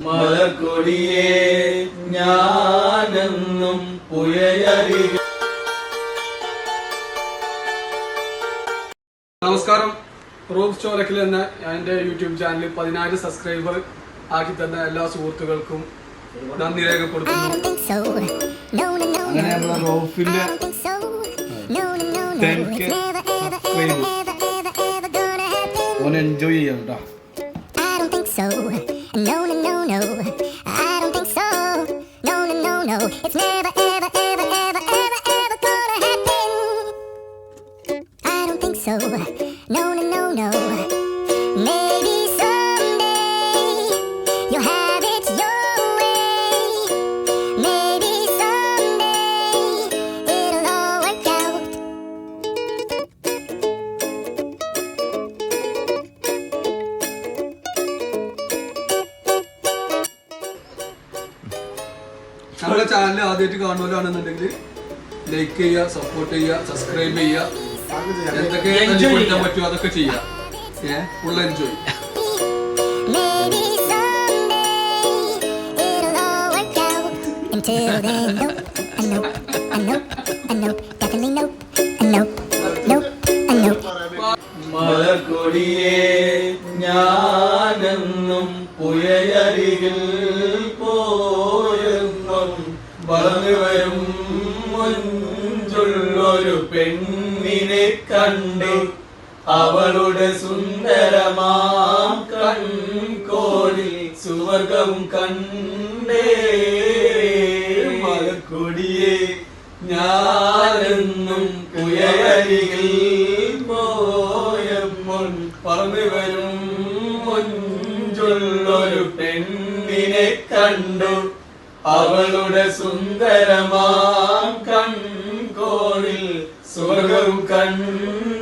മലക്കൊടിയേ ഞാനെന്നും പുഴയരിക. നമസ്കാരം. റൂഫ് ചോലക്കിൽ എന്ന എന്റെ യൂട്യൂബ് ചാനൽ പതിനായിരം സബ്സ്ക്രൈബർ ആക്കി തന്ന എല്ലാ സുഹൃത്തുക്കൾക്കും നന്ദി രേഖപ്പെടുത്തുന്നു. Don't think so. No, no, no, അങ്ങനെ. നമ്മളെ റോഫിന്റെ 오늘 enjoy해요. I don't think so. No, no, no, no. I don't think so. No, no, no, no. It's never, ever, ever, ever, ever, ever gonna happen. I don't think so. No, no, no, no. Maybe someday you'll have. നമ്മുടെ channel ആദ്യമായിട്ട് കാണുന്നവരാണെന്നുണ്ടെങ്കിൽ like ചെയ്യുക support ചെയ്യുക subscribe ചെയ്യുക എന്തൊക്കെ തല്ലിപ്പെടുത്താൻ പറ്റുമോ അതൊക്കെ ചെയ്യുക ഏഹ് ഫുൾ എൻജോയ് മഴക്കൊടിയേ someday it'll all work out. Until then, nope, a nope, a nope, a nope, definitely nope, a nope, nope, a nope. മലക്കൊടിയേ ഞാനെന്നും പുഴയരികിൽ വളർന്നു വരും മുഞ്ചുള്ളൊരു പെണ്ണിനെ കണ്ട്. അവളുടെ സുന്ദരമാം കൺകോടി സുവർഗം കണ്ടേ. ഞാനെന്നും പുഴയരികിൽ പോയപ്പോൾ പറന്നു വരും മുഞ്ചുള്ളൊരു പെണ്ണിനെ കണ്ടു. അവളുടെ സുന്ദരമാം കൺകോണിൽ സ്വർഗം കണ്ടേ